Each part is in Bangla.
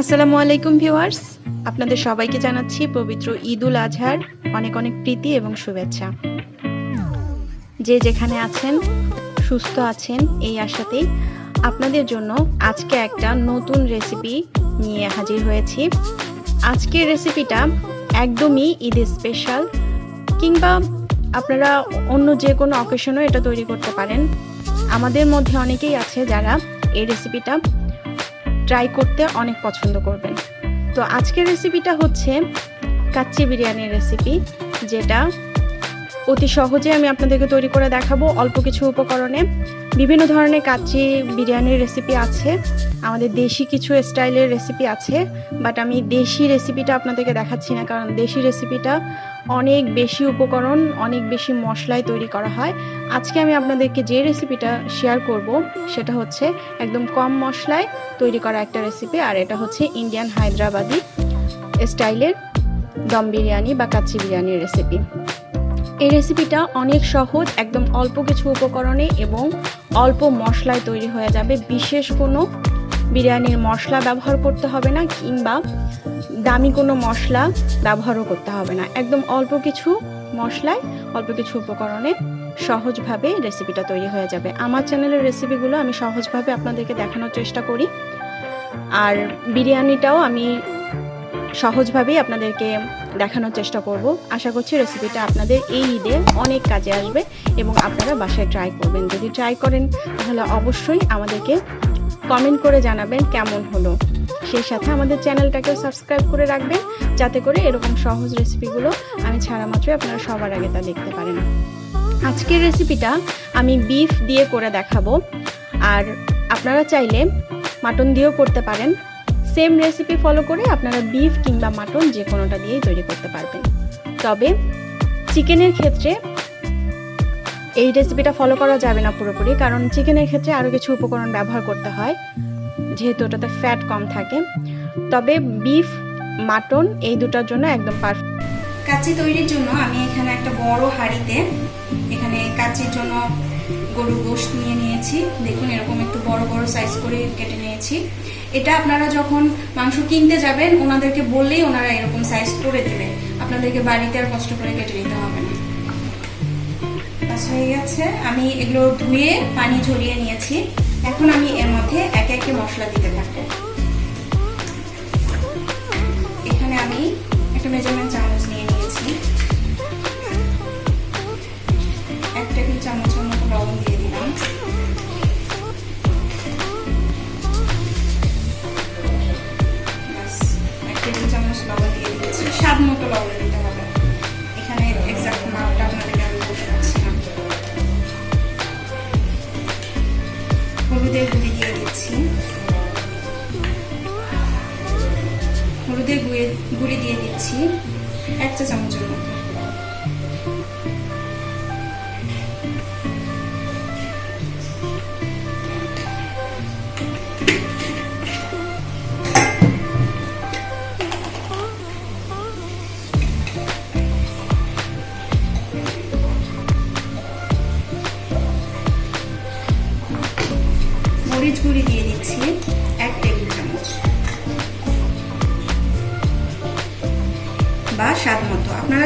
আসসালামু আলাইকুম ভিউয়ার্স। আপনাদের সবাইকে জানাচ্ছি পবিত্র ঈদ উল আজহার। অনেক অনেক প্রীতি এবং শুভেচ্ছা। যে যেখানে আছেন, সুস্থ আছেন, এই আশাতেই আপনাদের জন্য আজকে একটা নতুন রেসিপি নিয়ে হাজির হয়েছি। আজকের রেসিপিটা একদমই ঈদ স্পেশাল কিংবা আপনারা অন্য যে কোনো অকেশনও এটা তৈরি করতে পারেন। আমাদের মধ্যে অনেকেই আছে যারা এই রেসিপিটা ট্রাই করতে অনেক পছন্দ করবেন। তো আজকের রেসিপিটা হচ্ছে কাচ্চি বিরিয়ানির রেসিপি যেটা অতি সহজে আমি আপনাদেরকে তৈরি করে দেখাবো অল্প কিছু উপকরণে। বিভিন্ন ধরনের কাচ্চি বিরিয়ানির রেসিপি আছে, আমাদের দেশি কিছু স্টাইলের রেসিপি আছে বাট আমি দেশি রেসিপিটা আপনাদেরকে দেখাচ্ছি না, কারণ দেশি রেসিপিটা অনেক বেশি উপকরণ, অনেক বেশি মশলায় তৈরি করা হয়। আজকে আমি আপনাদেরকে যে রেসিপিটা শেয়ার করব, সেটা হচ্ছে একদম কম মশলায় তৈরি করা একটা রেসিপি আর এটা হচ্ছে ইন্ডিয়ান হায়দ্রাবাদি স্টাইলের দম বিরিয়ানি বা কাচ্চি বিরিয়ানির রেসিপি এই রেসিপিটা অনেক সহজ, একদম অল্প কিছু উপকরণে এবং অল্প মশলায় তৈরি হয়ে যাবে। বিশেষ কোনো বিরিয়ানির মশলা ব্যবহার করতে হবে না, কিংবা দামি কোনো মশলা ব্যবহারও করতে হবে না। একদম অল্প কিছু মশলায়, অল্প কিছু উপকরণে সহজভাবে রেসিপিটা তৈরি হয়ে যাবে। আমার চ্যানেলের রেসিপিগুলো আমি সহজভাবে আপনাদেরকে দেখানোর চেষ্টা করি। আর বিরিয়ানিটাও আমি সহজভাবেই আপনাদেরকে দেখানোর চেষ্টা করব। আশা করছি রেসিপিটা আপনাদের এই ঈদে অনেক কাজে আসবে এবং আপনারা বাসায় ট্রাই করবেন। যদি ট্রাই করেন, তাহলে অবশ্যই আমাদেরকে কমেন্ট করে জানাবেন কেমন হলো। সেই সাথে আমাদের চ্যানেলটাকেও সাবস্ক্রাইব করে রাখবেন, যাতে করে এরকম সহজ রেসিপিগুলো আমি ছাড়া মাত্রই আপনারা সবার আগে তা দেখতে পারেন। আজকের রেসিপিটা আমি বিফ দিয়ে করে দেখাবো। আর আপনারা চাইলে মাটন দিয়েও করতে পারেন। সেম রেসিপি ফলো করে আপনারা বিফ কিংবা মাটন যে কোনোটা দিয়েই তৈরি করতে পারবেন। তবে চিকেনের ক্ষেত্রে এই রেসিপিটা ফলো করা যাবে না পুরোপুরি, কারণ চিকেনের ক্ষেত্রে আরও কিছু উপকরণ ব্যবহার করতে হয়। যেহেতু ওটাতে ফ্যাট কম থাকে। তবে বিফ মাটন এই দুটার জন্য একদম পারফেক্ট কাচ্চি তৈরির জন্য আমি এখানে একটা বড় হাঁড়িতে এখানে কাচ্চির জন্য গরু গোশত নিয়ে নিয়েছি। দেখুন, এরকম একটু বড় বড় সাইজ করে কেটে নিয়েছি। এটা আপনারা যখন মাংস কিনতে যাবেন, ওনাদেরকে বললেই ওনারা এরকম সাইজ করে দেবে। আপনাদেরকে বাড়িতে আর কষ্ট করে কেটে নিতে হবে না। হয়ে গেছে। আমি এগুলো ধুয়ে পানি ঝরিয়ে নিয়েছি। এখন আমি এর মধ্যে একে একে মশলা দিতে থাকব। এখানে আমি একটা মেজারমেন্ট চামচ এক চা চামচের মতো মরিচ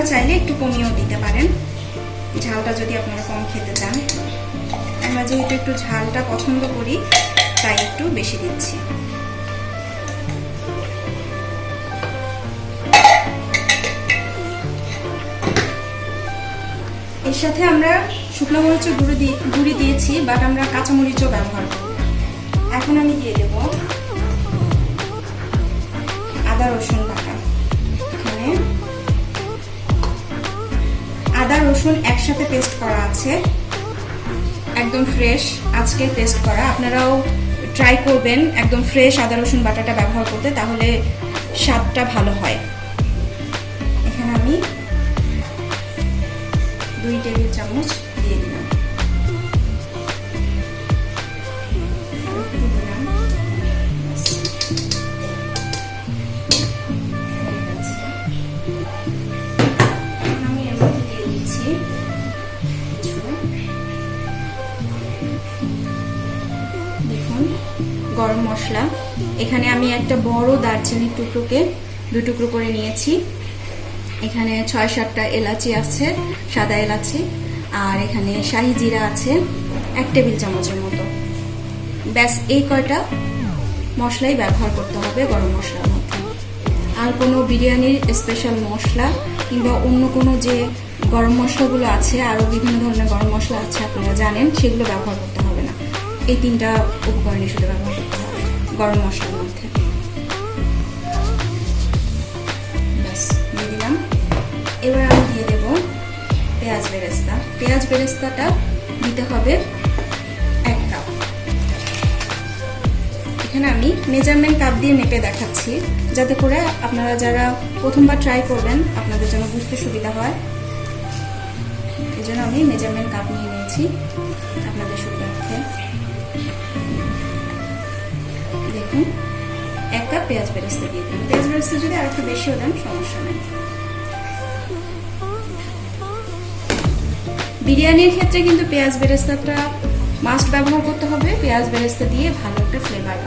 আপনারা চাইলে একটু কমিয়েও দিতে পারেন। ঝালটা যদি আপনারা কম খেতে চান। আমরা যেহেতু একটু ঝালটা পছন্দ করি, তাই একটু বেশি দিচ্ছি। এর সাথে আমরা শুকনো মরিচের গুঁড়ো দিয়ে গুঁড়ি দিয়েছি বাট আমরা কাঁচা মরিচও ব্যবহার করব এখন আমি দিয়ে দেব আদা রসুন রসুন একসাথে পেস্ট করা আছে। একদম ফ্রেশ আজকে পেস্ট করা। আপনারাও ট্রাই করবেন একদম ফ্রেশ আদা রসুন বাটাটা ব্যবহার করতে, তাহলে স্বাদটা ভালো হয়। এখানে আমি দুই টেবিল চামচ গরম মশলা। এখানে আমি একটা বড় দারচিনির টুকরোকে দু টুকরো করে নিয়েছি। এখানে ছয় সাতটা এলাচি আছে, সাদা এলাচি, আর এখানে শাহি জিরা আছে, এক টেবিল চামচের মতো। ব্যাস, এই কয়টা মশলাই ব্যবহার করতে হবে গরম মশলার মধ্যে। আর কোনো বিরিয়ানির স্পেশাল মশলা কিংবা অন্য কোনো যে গরম মশলাগুলো আছে, আরও বিভিন্ন ধরনের গরম মশলা আছে, আপনারা জানেন, সেগুলো ব্যবহার করতে এই তিনটা উপকরণই শুধু ব্যবহার করতে হবে, গরম মশলার মধ্যে। ব্যাস, দিয়ে দিলাম। এবার আমি দিয়ে দেব পেঁয়াজ বেরেস্তা। পেঁয়াজ বেরেস্তাটা দিতে হবে এক কাপ। এখানে আমি মেজারমেন্ট কাপ দিয়ে মেপে দেখাচ্ছি, যাতে করে আপনারা যারা প্রথমবার ট্রাই করবেন, আপনাদের জন্য বুঝতে সুবিধা হয়। এই জন্য আমি মেজারমেন্ট কাপ নিয়ে নিয়েছি। এক কাপ পেঁয়াজ বেরেস্তা দিয়ে দিন। পেঁয়াজ বেরেস্তা যদি আর একটু বেশিও দেন, সমস্যা নেই। বিরিয়ানির ক্ষেত্রে কিন্তু পেঁয়াজ বেরেস্তাটা মাস্ট ব্যবহার করতে হবে। পেঁয়াজ বেরেস্তা দিয়ে ভালো একটা ফ্লেভার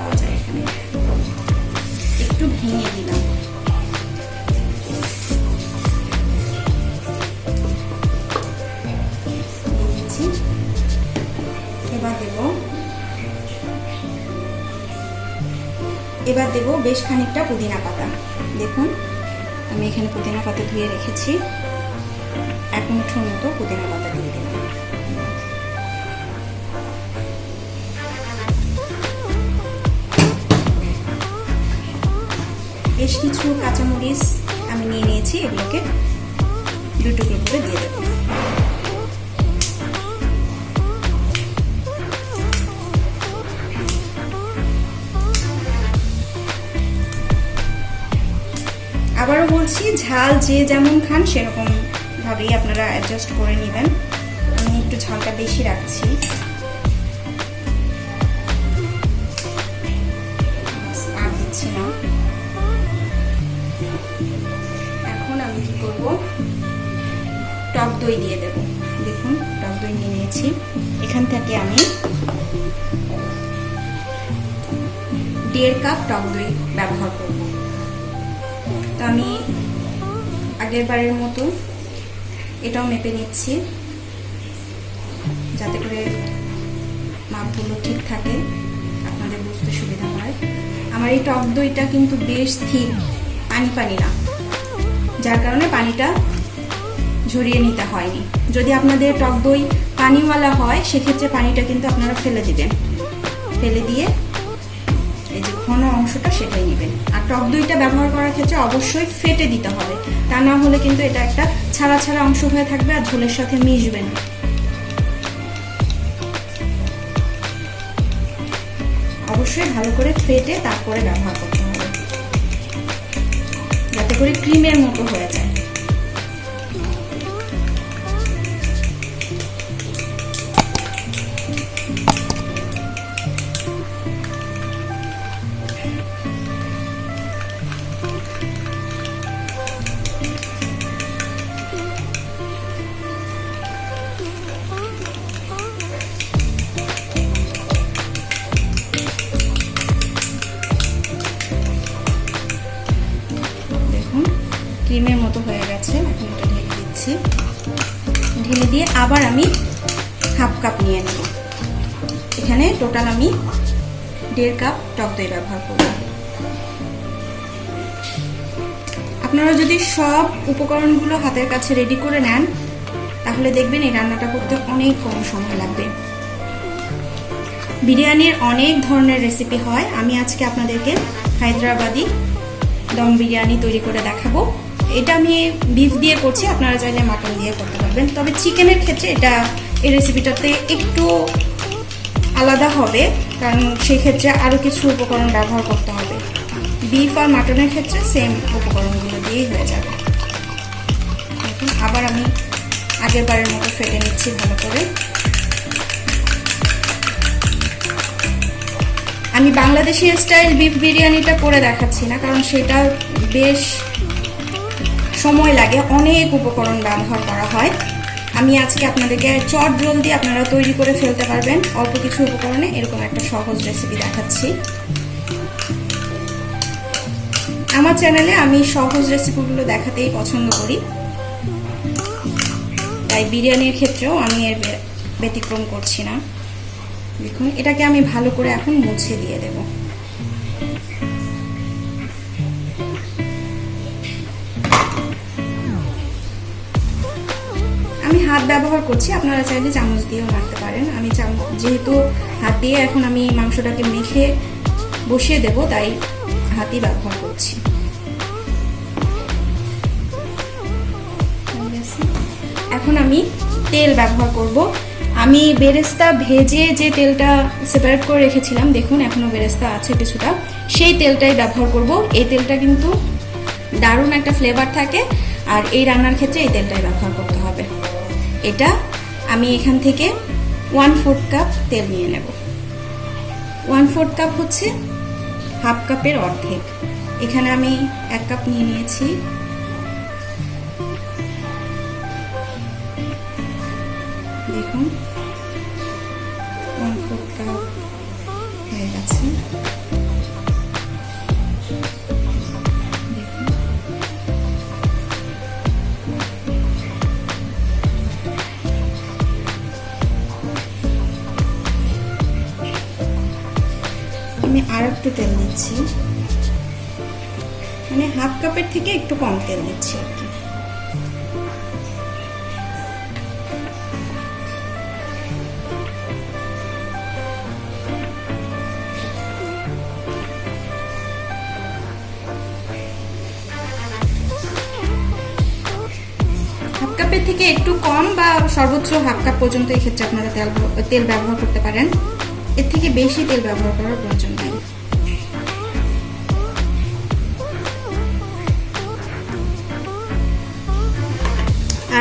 এবার দেব বেশ খানিকটা পুদিনা পাতা। দেখুন, আমি এখানে পুদিনা পাতা ধুয়ে রেখেছি। এক মুঠোর মতো পুদিনা পাতা দিয়ে দিলাম। বেশ কিছু কাঁচামরিচ আমি নিয়ে নিয়েছি, এগুলোকে দুটো টুকরো করে দিয়ে দেবো। আবারও বলছি, ঝাল যে যেমন খান সেরকম ভাবেই আপনারা অ্যাডজাস্ট করে নেবেন। আমি একটু ঝালটা বেশি রাখছি। আর এখন আমি কি করব? টক দই দিয়ে দেব। দেখুন, টক দই নিয়ে নিয়েছি। এখান থেকে আমি দেড় কাপ টক দই ব্যবহার করব। আমি আগের বারের মতো এটাও মেপে নিচ্ছি, যাতে করে মাপগুলো ঠিক থাকে, আপনাদের বুঝতে সুবিধা হয়। আমার এই টক দইটা কিন্তু বেশ ঠিক পানি পানি না, যার কারণে পানিটা ঝরিয়ে নিতে হয়নি। যদি আপনাদের টক দই পানিওয়ালা হয়, সেক্ষেত্রে পানিটা কিন্তু আপনারা ফেলে দিবেন। ফেলে দিয়ে এই যে ঘন অংশটা সেটাই নেবেন। টক দইটা ব্যবহার করার ক্ষেত্রে অবশ্যই ফেটে দিতে হবে। তা না হলে কিন্তু এটা একটা ছাড়া ছাড়া অংশ হয়ে থাকবে আর ঝোলের সাথে মিশবে না। অবশ্যই ভালো করে ফেটে তারপরে ব্যবহার করতে হবে। যাতে করে ক্রিমের মতো হয়ে যায়। দেড় কাপ টক দই ব্যবহার করব আপনারা যদি সব উপকরণগুলো হাতের কাছে রেডি করে নেন, তাহলে দেখবেন এই রান্নাটা করতে অনেক কম সময় লাগবে। বিরিয়ানির অনেক ধরনের রেসিপি হয়। আমি আজকে আপনাদেরকে হায়দ্রাবাদি দম বিরিয়ানি তৈরি করে দেখাবো। এটা আমি বিফ দিয়ে করছি, আপনারা চাইলে মাটন দিয়ে করতে পারবেন। তবে চিকেনের ক্ষেত্রে এটা, এই রেসিপিটাতে একটু আলাদা হবে। কারণ সেক্ষেত্রে আরও কিছু উপকরণ ব্যবহার করতে হবে। বিফ আর মাটনের ক্ষেত্রে সেম উপকরণগুলো দিয়েই হয়ে যাবে। দেখুন আবার আমি আগের বারের মতো ফেটে নিচ্ছি ভালো করে। আমি বাংলাদেশি স্টাইল বিফ বিরিয়ানিটা করে দেখাচ্ছি না, কারণ সেটা বেশ সময় লাগে, অনেক উপকরণ ব্যবহার করা হয়। আমি আজকে আপনাদেরকে চট জলদি আপনারা তৈরি করে ফেলতে পারবেন। অল্প কিছু উপকরণে এরকম একটা সহজ রেসিপি দেখাচ্ছি। আমার চ্যানেলে আমি সহজ রেসিপিগুলো দেখাতেই পছন্দ করি। তাই বিরিয়ানির ক্ষেত্রেও আমি এর ব্যতিক্রম করছি না। দেখুন, এটাকে আমি ভালো করে এখন মুছে দিয়ে দেব। হাত ব্যবহার করছি, আপনারা চাইলে চামচ দিয়েও মারতে পারেন। আমি যেহেতু হাত দিয়ে এখন আমি মাংসটাকে মেখে বসিয়ে দেব, তাই হাতই ব্যবহার করছি। এখন আমি তেল ব্যবহার করব। আমি বেরেস্তা ভেজে যে তেলটা সেপারেট করে রেখেছিলাম, দেখুন এখনও বেরেস্তা আছে কিছুটা, সেই তেলটাই ব্যবহার করব। এই তেলটা কিন্তু দারুণ একটা ফ্লেভার থাকে, আর এই রান্নার ক্ষেত্রে এই তেলটাই ব্যবহার করতে হবে। এটা আমি এখান থেকে ওয়ান ফোর্থ কাপ তেল নিয়ে নেব। ওয়ান ফোর্থ কাপ হচ্ছে হাফ কাপের অর্ধেক। এখানে আমি এক কাপ নিয়ে নিয়েছি। তেল নিচ্ছি আর কি। কাপের থেকে একটু কম বা সর্বোচ্চ হাফ কাপ পর্যন্ত এই ক্ষেত্রে আপনারা তেল তেল ব্যবহার করতে পারেন। এর থেকে বেশি তেল ব্যবহার করার প্রয়োজন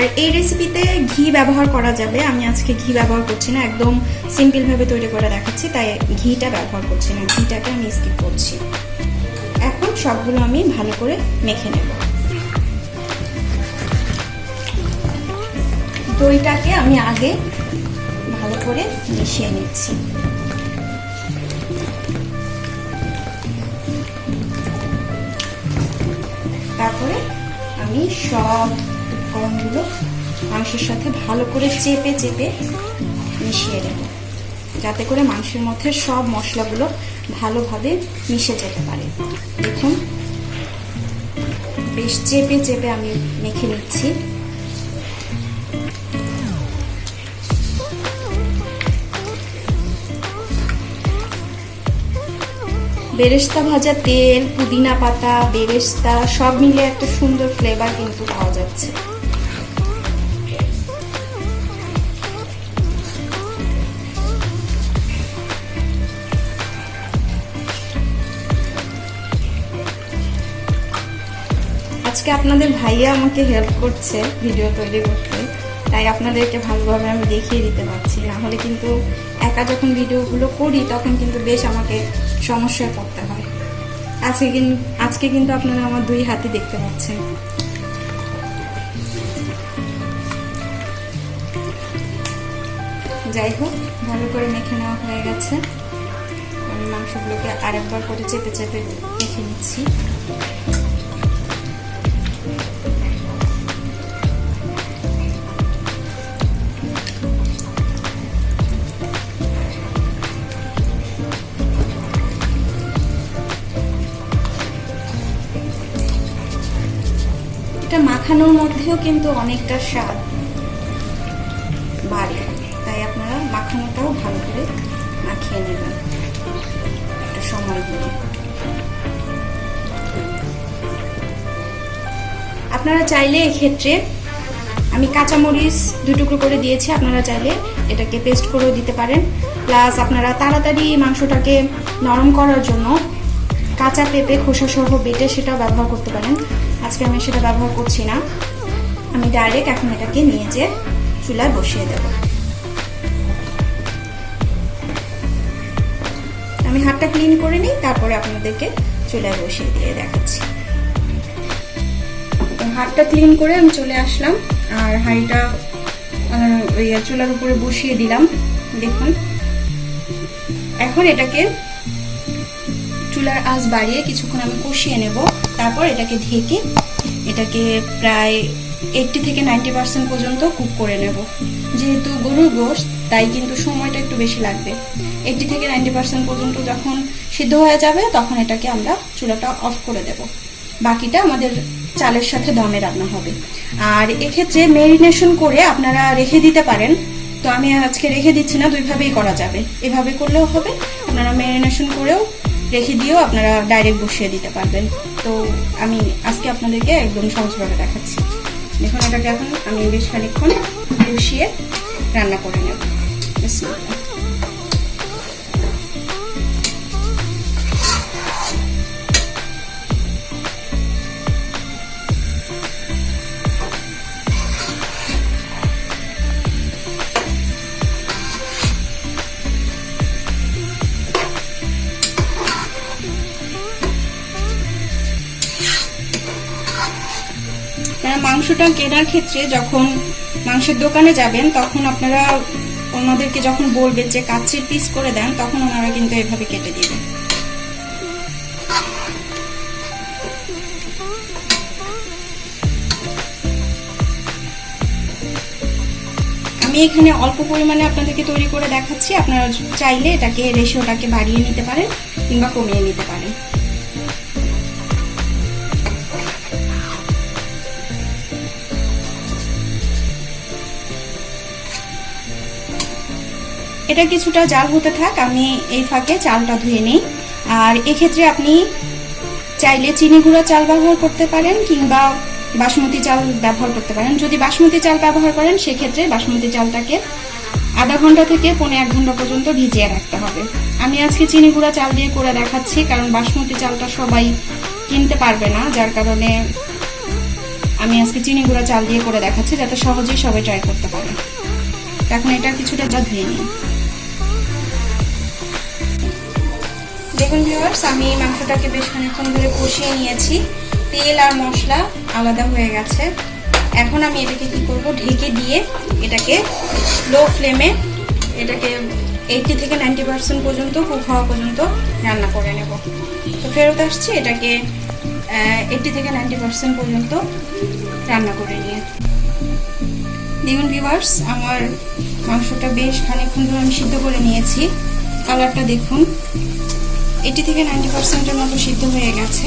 আর এই রেসিপিতে ঘি ব্যবহার করা যাবে। আমি আজকে ঘি ব্যবহার করছি না, একদম সিম্পল ভাবে তৈরি করে দেখাচ্ছি, তাই ঘিটা ব্যবহার করছি না, ঘিটাকে আমি স্কিপ করছি। এখন সবগুলো আমি ভালো করে মেখে নেব। দইটাকে আমি আগে ভালো করে মিশিয়ে নিচ্ছি। তারপরে আমি সব উপকরণগুলো মাংসের সাথে ভালো করে চেপে চেপে মিশিয়ে নেব। যাতে করে মাংসের মধ্যে সব মশলাগুলো ভালোভাবে মিশে যেতে পারে। দেখুন, বেশ চেপে চেপে আমি মেখে নিচ্ছি। বেরেস্তা ভাজা তেল, পুদিনা পাতা, বেরেস্তা, সব মিলে একটা সুন্দর ফ্লেভার কিন্তু পাওয়া যাচ্ছে। আজকে আপনাদের ভাইয়া আমাকে হেল্প করছে ভিডিও তৈরি করতে। তাই আপনাদেরকে ভালোভাবে আমি দেখিয়ে দিতে পারছি। না হলে কিন্তু একা যখন ভিডিওগুলো করি, তখন কিন্তু বেশ আমাকে সমস্যায় পড়তে হয়। আজকে কিন্তু আজকে কিন্তু আপনারা আমার দুই হাতে দেখতে পাচ্ছেন। যাই হোক, ভালো করে মেখে নেওয়া হয়ে গেছে। আমি মাংসগুলোকে আরেকবার করে চেপে চেপে মেখে নিচ্ছি। মাখানোর কিন্তু অনেকটা স্বাদ বাড়ে। তাই আপনারা মাখানোটাও ভালো করে মাখিয়ে নেবেন। একটা সময় দিয়ে আপনারা চাইলে এক্ষেত্রে আমি কাঁচামরিচ দু টুকরো করে দিয়েছি, আপনারা চাইলে এটাকে পেস্ট করেও দিতে পারেন। প্লাস আপনারা তাড়াতাড়ি মাংসটাকে নরম করার জন্য কাঁচা পেঁপে খোসা সহ বেটে সেটা ব্যবহার করতে পারেন। আজকে আমি সেটা ব্যবহার করছি না। আমি ডাইরেক্ট এখন এটাকে নিয়ে যে চুলায় বসিয়ে দেব। আমি হাতটা ক্লিন করে নিই, তারপরে আপনাদেরকে চুলায় বসিয়ে দিয়ে দেখাচ্ছি। হাতটা ক্লিন করে আমি চলে আসলাম, আর হাঁড়িটা ওই চুলার উপরে বসিয়ে দিলাম, দেখুন। এখন এটাকে চুলার আঁচ বাড়িয়ে কিছুক্ষণ আমি কষিয়ে নেব, তারপর এটাকে ঢেকে, এটাকে প্রায় এইটটি থেকে নাইনটি পার্সেন্ট পর্যন্ত কুক করে নেব। যেহেতু গরুর গোশত, তাই কিন্তু সময়টা একটু বেশি লাগবে। এইটটি থেকে নাইনটি পার্সেন্ট পর্যন্ত যখন সিদ্ধ হয়ে যাবে, তখন এটাকে আমরা চুলাটা অফ করে দেব। বাকিটা আমাদের চালের সাথে দমে রান্না হবে। আর এক্ষেত্রে মেরিনেশন করে আপনারা রেখে দিতে পারেন। তো আমি আজকে রেখে দিচ্ছি না, দুইভাবেই করা যাবে। এভাবে করলেও হবে, আপনারা মেরিনেশন করেও রেখে দিয়েও আপনারা ডাইরেক্ট বসিয়ে দিতে পারবেন। তো আমি আজকে আপনাদেরকে একদম সহজভাবে দেখাচ্ছি। দেখুন এটাকে এখন আমি বেশ খানিক্ষণ বসিয়ে রান্না করে নেব বিসমিল্লাহ। মাংসটা কেনার ক্ষেত্রে যখন মাংসের দোকানে যাবেন, তখন আপনারা ওনাদেরকে যখন বলবেন যে কাচ্চির পিস করে দেন, তখন ওনারা কিন্তু এভাবে কেটে দিবেন আমি এখানে অল্প পরিমাণে আপনাদেরকে তৈরি করে দেখাচ্ছি। আপনারা চাইলে এটাকে রেশিওটাকে বাড়িয়ে নিতে পারেন কিংবা কমিয়ে নিতে পারেন। এটা কিছুটা জাল হতে থাক, আমি এই ফাঁকে চালটা ধুয়ে নিই। আর এক্ষেত্রে আপনি চাইলে চিনি গুঁড়া চাল ব্যবহার করতে পারেন কিংবা বাসমতি চাল ব্যবহার করতে পারেন। যদি বাসমতি চাল ব্যবহার করেন, সেক্ষেত্রে বাসমতি চালটাকে আধা ঘণ্টা থেকে পৌনে এক ঘণ্টা পর্যন্ত ভিজিয়ে রাখতে হবে। আমি আজকে চিনি গুঁড়া চাল দিয়ে করে দেখাচ্ছি, কারণ বাসমতি চালটা সবাই কিনতে পারবে না, যার কারণে আমি আজকে চিনি গুঁড়া চাল দিয়ে করে দেখাচ্ছি, যাতে সহজেই সবাই ট্রাই করতে পারে। এখন এটা কিছুটা যা ধুয়ে নিই দেখুন ভিউয়ার্স আমি মাংসটাকে বেশ খানিক্ষণ ধরে কষিয়ে নিয়েছি। তেল আর মশলা আলাদা হয়ে গেছে। এখন আমি এটাকে কি করব? ঢেকে দিয়ে এটাকে লো ফ্লেমে এটাকে এইটি থেকে নাইনটি পার্সেন্ট পর্যন্ত কুক হওয়া পর্যন্ত রান্না করে নেব। তো ফেরত আসছি এটাকে এইটি থেকে নাইনটি পার্সেন্ট পর্যন্ত রান্না করে নিয়ে। দেখুন ভিউয়ার্স আমার মাংসটা বেশ খানিক্ষণ ধরে আমি সিদ্ধ করে নিয়েছি। কালারটা দেখুন। এইটি থেকে নাইনটি পার্সেন্টের মতো সিদ্ধ হয়ে গেছে।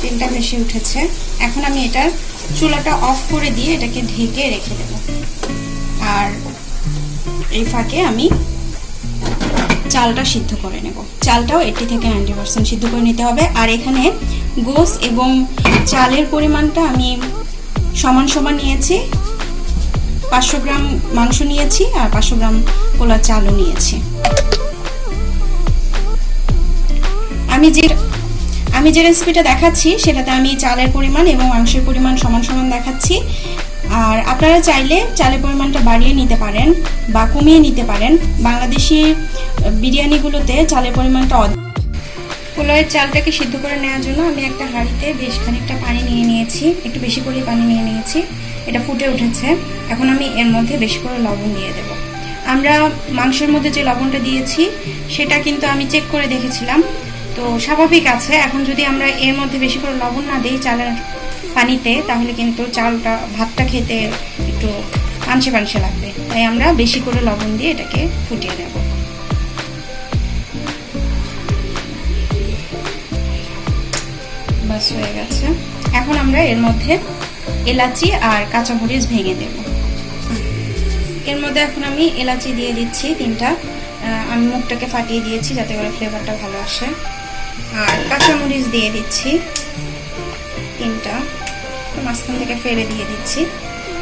তেলটা বেশি উঠেছে। এখন আমি এটার চুলাটা অফ করে দিয়ে এটাকে ঢেকে রেখে দেব। আর এই ফাঁকে আমি চালটা সিদ্ধ করে নেব। চালটাও এইটি থেকে নাইনটি পার্সেন্ট সিদ্ধ করে নিতে হবে। আর এখানে গোস এবং চালের পরিমাণটা আমি সমান সমান নিয়েছি। পাঁচশো গ্রাম মাংস নিয়েছি আর পাঁচশো গ্রাম পোলা চালও নিয়েছি। আমি যে আমি যে রেসিপিটা দেখাচ্ছি, সেটাতে আমি চালের পরিমাণ এবং মাংসের পরিমাণ সমান সমান দেখাচ্ছি। আর আপনারা চাইলে চালের পরিমাণটা বাড়িয়ে নিতে পারেন বা কমিয়ে নিতে পারেন। বাংলাদেশি বিরিয়ানিগুলোতে চালের পরিমাণটা পোলাওয়ের চালটাকে সিদ্ধ করে নেওয়ার জন্য আমি একটা হাঁড়িতে বেশ খানিকটা পানি নিয়ে নিয়েছি। একটু বেশি করে পানি নিয়ে নিয়েছি। এটা ফুটে উঠেছে। এখন আমি এর মধ্যে বেশি করে লবণ দিয়ে দেব। আমরা মাংসের মধ্যে যে লবণটা দিয়েছি, সেটা কিন্তু আমি চেক করে দেখেছিলাম। তো স্বাভাবিক আছে। এখন যদি আমরা এর মধ্যে বেশি করে লবণ না দিই চালের পানিতে, তাহলে কিন্তু চালটা, ভাতটা খেতে একটু পানসে পানসে লাগবে। তাই আমরা বেশি করে লবণ দিয়ে এটাকে ফুটিয়ে নেব। বাস হয়ে গেছে। এখন আমরা এর মধ্যে এলাচি আর কাঁচামরিচ ভেঙে দেব। এর মধ্যে এখন আমি এলাচি দিয়ে দিচ্ছি তিনটা। আমি মুখটাকে ফাটিয়ে দিয়েছি যাতে করে ফ্লেভারটা ভালো আসে। আর কাঁচামরিচ দিয়ে দিচ্ছি। তিনটা। মাঝখান থেকে ফেলে দিয়ে দিচ্ছি।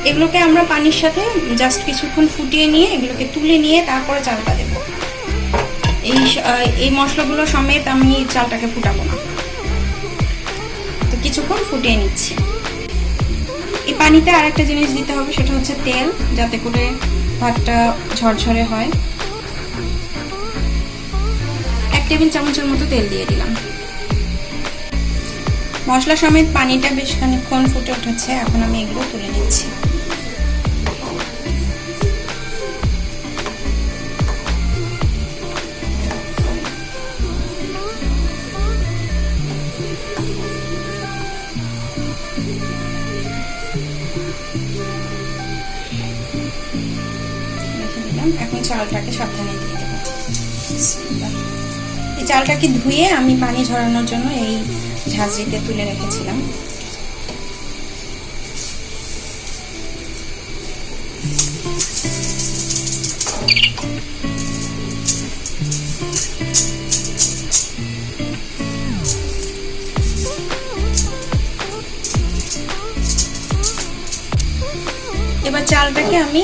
এগুলোকে আমরা পানির সাথে জাস্ট কিছুক্ষণ ফুটিয়ে নিয়ে এগুলোকে তুলে নিয়ে তারপরে চালটা দেব। এই এই মশলাগুলো সমেত আমি চালটাকে ফুটাবো না। তো কিছুক্ষণ ফুটিয়ে নিচ্ছি। এই পানিতে আর একটা জিনিস দিতে হবে, সেটা হচ্ছে তেল, যাতে করে ভাতটা ঝরঝরে হয়। টেবিল চামচের মতো তেল দিয়ে দিলাম। মশলা সমেত পানিটা বেশ খানিক্ষণ ফুটে উঠেছে, এখন আমি এগুলো তুলে নিচ্ছি। এই চালটাকে ধুয়ে আমি পানি ঝরানোর জন্য এই ঝাঁঝরিতে তুলে রেখেছিলাম। এবার চালটাকে আমি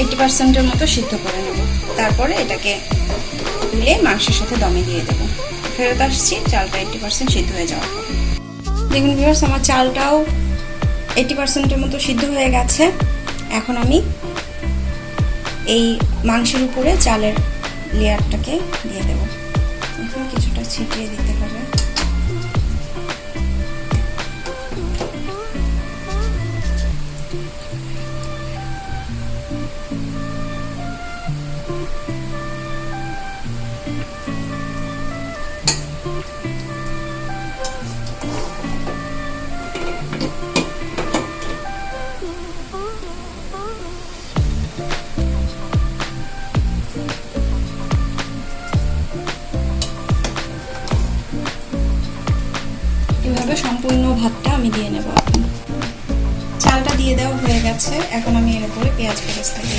এইটি পার্সেন্টের মতো সিদ্ধ করে নেব। তারপরে এটাকে তুলে মাংসের সাথে দমে দিয়ে দেবো। ফেরত আসছি, চালটা এইটি পার্সেন্ট সিদ্ধ হয়ে যাওয়ার পর। দেখুন ভিউয়ার্স আমার চালটাও এইটি পার্সেন্টের মতো সিদ্ধ হয়ে গেছে। এখন আমি এই মাংসের উপরে চালের লেয়ারটাকে দিয়ে দেবো। এখন কিছুটা ছিটিয়ে দিতে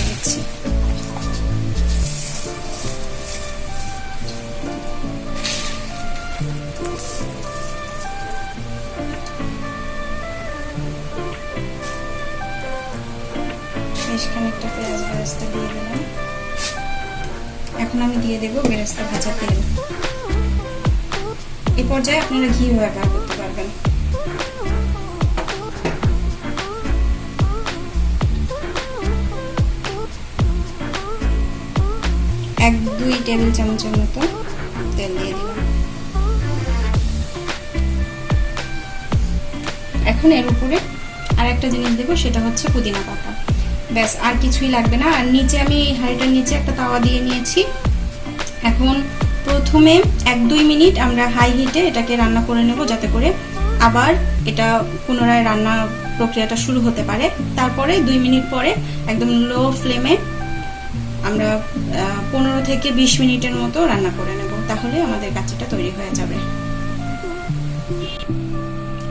বেরেস্তা বেশ খানিকটা পেঁয়াজ বেরেস্তা দিয়ে দিলাম। এখন আমি দিয়ে দেবো বেরেস্তা ভাজা তেল। এই পর্যায়ে আপনারা ঘি ব্যবহার করতে দুই টেবিল চামচের মতো তেল দিয়ে দিলাম। এখন এর উপরে আর একটা জিনিস দেবো, সেটা হচ্ছে পুদিনা পাতা। ব্যাস, আর কিছুই লাগবে না। আর নিচে আমি হাঁড়িটার নিচে একটা তাওয়া দিয়ে নিয়েছি। এখন প্রথমে এক দুই মিনিট আমরা হাই হিটে এটাকে রান্না করে নেব, যাতে করে আবার এটা পুনরায় রান্না প্রক্রিয়াটা শুরু হতে পারে। তারপরে দুই মিনিট পরে একদম লো ফ্লেমে আমরা পনেরো থেকে বিশ মিনিটের মতো রান্না করে নেব, তাহলে আমাদের কাচিটা তৈরি হয়ে যাবে।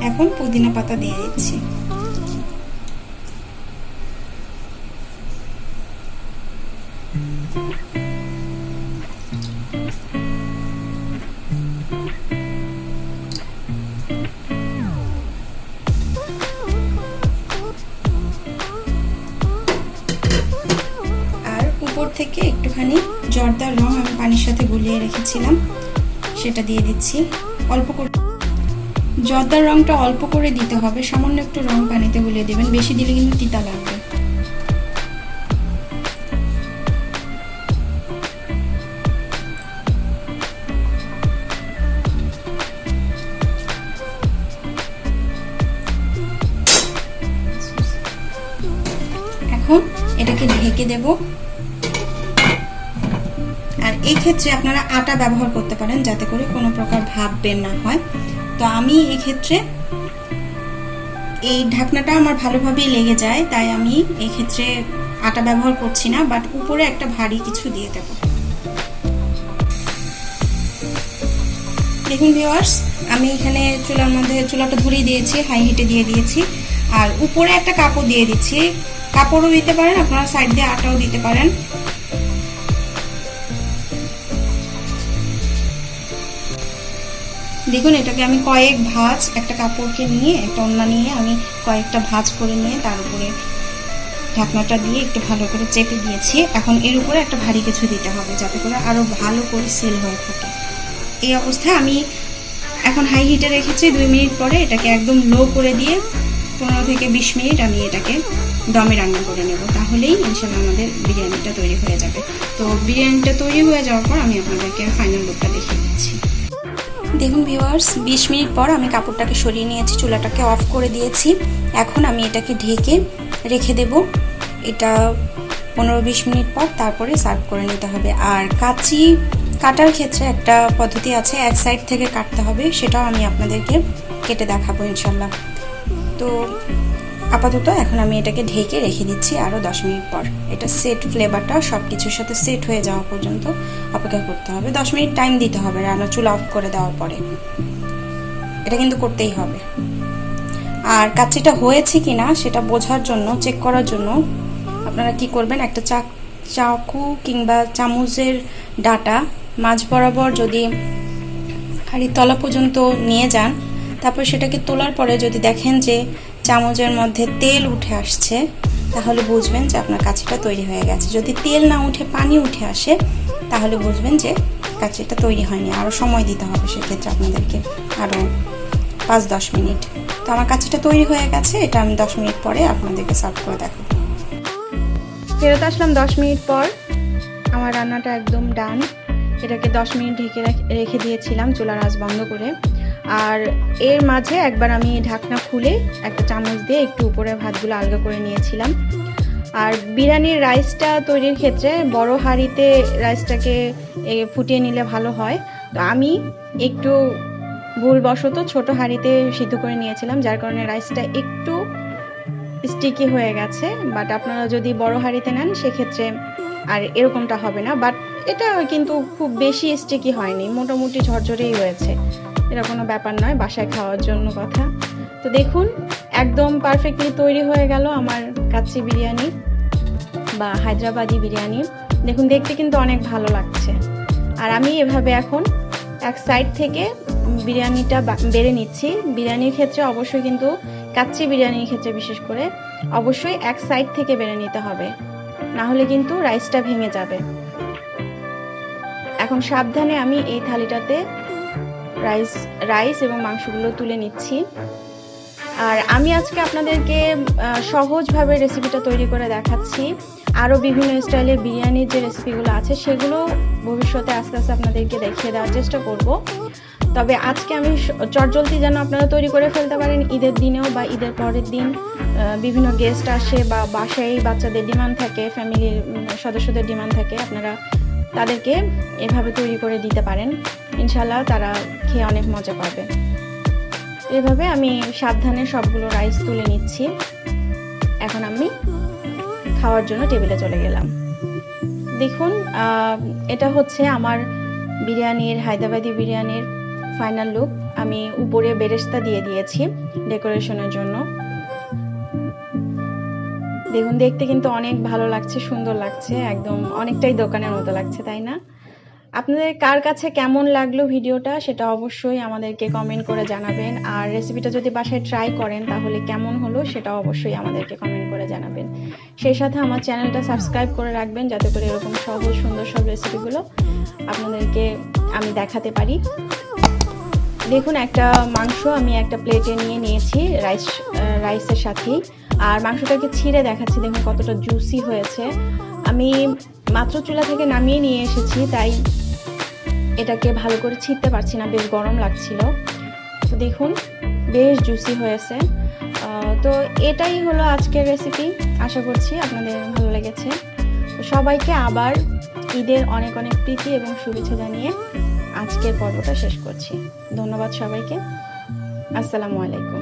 এখন পুদিনা পাতা দিয়ে দিচ্ছি। আর গুলিয়ে রেখেছিলাম, সেটা দিয়ে দিচ্ছি। অল্প করে জর্দার রংটা অল্প করে দিতে হবে, সামান্য একটু রং পানিতে গুলিয়ে দেবেন, বেশি দিলে কিন্তু তিতা লাগবে। এখন এটাকে ঢেকে দেব। এই ক্ষেত্রে আপনারা আটা ব্যবহার করতে পারেন, যাতে করে কোনো প্রকার ভাব বের না হয়। তো আমি এই ক্ষেত্রে এই ঢাকনাটা আমার ভালোভাবেই লেগে যায়, তাই আমি এই ক্ষেত্রে আটা ব্যবহার করছি না বাট উপরে একটা ভারী কিছু দিয়ে দেব। দেখুন ভিওয়ার্স আমি এখানে চুলার মধ্যে, চুলাটা ধরিয়ে দিয়েছি হাই হিটে দিয়ে দিয়েছি। আর উপরে একটা কাপড় দিয়ে দিচ্ছি। কাপড়ও দিতে পারেন, আপনারা সাইড দিয়ে আটাও দিতে পারেন। দেখুন, এটাকে আমি কয়েক ভাঁজ একটা কাপড়কে নিয়ে, একটা ওন্না নিয়ে আমি কয়েকটা ভাঁজ করে নিয়ে তার উপরে ঢাকনাটা দিয়ে একটু ভালো করে চেপে দিয়েছি। এখন এর উপরে একটা ভারী কিছু দিতে হবে যাতে করে আরও ভালো করে সিল হয়ে থাকে। এই অবস্থায় আমি এখন হাই হিটে রেখেছি। দুই মিনিট পরে এটাকে একদম লো করে দিয়ে পনেরো থেকে বিশ মিনিট আমি এটাকে দমে রান্না করে নেব। তাহলেই ইনশাল্লাহ আমাদের বিরিয়ানিটা তৈরি হয়ে যাবে। তো বিরিয়ানিটা তৈরি হয়ে যাওয়ার পর আমি আপনাদেরকে ফাইনাল লুকটা দেখিয়ে দিচ্ছি। দেখুন ভিউয়ার্স, বিশ মিনিট পর আমি কাপড়টাকে সরিয়ে নিয়েছি, চুলাটাকে অফ করে দিয়েছি। এখন আমি এটাকে ঢেকে রেখে দেব। এটা পনেরো বিশ মিনিট পর তারপরে সার্ভ করে নিতে হবে। আর কাচি, কাটার ক্ষেত্রে একটা পদ্ধতি আছে, এক সাইড থেকে কাটতে হবে, সেটাও আমি আপনাদেরকে কেটে দেখাবো ইনশাল্লাহ। তো আপাতত এখন আমি এটাকে ঢেকে রেখে দিচ্ছি আরও দশ মিনিট পর। এটা সেট ফ্লেভারটা সব কিছুর সাথে সেট হয়ে যাওয়া পর্যন্ত অপেক্ষা করতে হবে। দশ মিনিট টাইম দিতে হবে রান্না চুলা অফ করে দেওয়ার পরে। এটা কিন্তু করতেই হবে। আর কাচ্চিটা হয়েছে কি না সেটা বোঝার জন্য চেক করার জন্য আপনারা কি করবেন, একটা চাক চাকু কিংবা চামচের ডাটা মাঝ বরাবর যদি হাঁড়ির তলা পর্যন্ত নিয়ে যান, তারপর সেটাকে তোলার পরে যদি দেখেন যে চামচের মধ্যে তেল উঠে আসছে, তাহলে বুঝবেন যে আপনার কাচিটা তৈরি হয়ে গেছে। যদি তেল না উঠে, পানি উঠে আসে, তাহলে বুঝবেন যে কাচিটা তৈরি হয়নি। আরও সময় দিতে হবে সেক্ষেত্রে আপনাদেরকে আরও পাঁচ দশ মিনিট। তো আমার কাচিটা তৈরি হয়ে গেছে, এটা আমি দশ মিনিট পরে আপনাদেরকে সার্ভ করে দেখাবো। ফেরত আসলাম দশ মিনিট পর। আমার রান্নাটা একদম ডান। এটাকে দশ মিনিট ঢেকে রাখ- রেখে দিয়েছিলাম, চুলার আঁচ বন্ধ করে। আর এর মাঝে একবার আমি ঢাকনা খুলে একটা চামচ দিয়ে একটু উপরে ভাতগুলো আলগা করে নিয়েছিলাম। আর বিরিয়ানির রাইসটা তৈরির ক্ষেত্রে বড় হাঁড়িতে রাইসটাকে ফুটিয়ে নিলে ভালো হয়। তো আমি একটু ভুলবশত ছোট হাঁড়িতে সিদ্ধ করে নিয়েছিলাম, যার কারণে রাইসটা একটু স্টিকি হয়ে গেছে। বাট আপনারা যদি বড় হাঁড়িতে নেন, সেক্ষেত্রে আর এরকমটা হবে না। বাট এটা কিন্তু খুব বেশি স্টিকি হয়নি, মোটামুটি ঝরঝরেই হয়েছে। এটা কোনো ব্যাপার নয়, বাসায় খাওয়ার জন্য কথা। তো দেখুন, একদম পারফেক্টলি তৈরি হয়ে গেল আমার কাচ্চি বিরিয়ানি বা হায়দ্রাবাদি বিরিয়ানি। দেখুন, দেখতে কিন্তু অনেক ভালো লাগছে। আর আমি এভাবে এখন এক সাইড থেকে বিরিয়ানিটা বেড়ে নিচ্ছি। বিরিয়ানির ক্ষেত্রে অবশ্যই কিন্তু, কাচ্চি বিরিয়ানির ক্ষেত্রে বিশেষ করে, অবশ্যই এক সাইড থেকে বেড়ে নিতে হবে। না হলে কিন্তু রাইসটা ভেঙে যাবে। এখন সাবধানে আমি এই থালিটাতে রাইস রাইস এবং মাংসগুলো তুলে নিচ্ছি। আর আমি আজকে আপনাদেরকে সহজভাবে রেসিপিটা তৈরি করে দেখাচ্ছি। আরও বিভিন্ন স্টাইলের বিরিয়ানির যে রেসিপিগুলো আছে, সেগুলো ভবিষ্যতে আস্তে আস্তে আপনাদেরকে দেখিয়ে দেওয়ার চেষ্টা করব। তবে আজকে আমি চটজলদি যেন আপনারা তৈরি করে ফেলতে পারেন, ঈদের দিনেও বা ঈদের পরের দিন বিভিন্ন গেস্ট আসে বা বাসায় বাচ্চাদের ডিমান্ড থাকে ফ্যামিলির সদস্যদের ডিমান্ড থাকে, আপনারা তাদেরকে এভাবে তৈরি করে দিতে পারেন। ইনশাল্লাহ তারা খেয়ে অনেক মজা পাবে। এভাবে আমি সাবধানে সবগুলো রাইস তুলে নিচ্ছি। এখন আমি খাওয়ার জন্য টেবিলে চলে গেলাম। দেখুন এটা হচ্ছে আমার বিরিয়ানির, হায়দ্রাবাদি বিরিয়ানির ফাইনাল লুক আমি উপরে বেরেস্তা দিয়ে দিয়েছি ডেকোরেশনের জন্য। দেখুন, দেখতে কিন্তু অনেক ভালো লাগছে, সুন্দর লাগছে, একদম অনেকটাই দোকানের মতো লাগছে, তাই না? আপনাদের কার কাছে কেমন লাগল ভিডিওটা সেটা অবশ্যই আমাদেরকে কমেন্ট করে জানাবেন। আর রেসিপিটা যদি বাসায় ট্রাই করেন তাহলে কেমন হলো সেটা অবশ্যই আমাদেরকে কমেন্ট করে জানাবেন। সেই সাথে আমার চ্যানেলটা সাবস্ক্রাইব করে রাখবেন যাতে করে এরকম সহজ, সুন্দর সব রেসিপিগুলো আপনাদেরকে আমি দেখাতে পারি। দেখুন, একটা মাংস আমি একটা প্লেটে নিয়ে নিয়েছি রাইস রাইসের সাথেই। আর মাংসটাকে ছিঁড়ে দেখাচ্ছি, দেখুন কতটা জুসি হয়েছে। আমি মাত্র চুলা থেকে নামিয়ে নিয়ে এসেছি, তাই এটাকে ভালো করে ছিঁড়তে পারছি না, বেশ গরম লাগছিল। তো দেখুন, বেশ জুসি হয়েছে। তো এটাই হলো আজকের রেসিপি আশা করছি আপনাদের ভালো লেগেছে। সবাইকে আবার ঈদের অনেক অনেক প্রীতি এবং শুভেচ্ছা জানিয়ে আজকের পর্বটা শেষ করছি। ধন্যবাদ সবাইকে। আসসালামু আলাইকুম।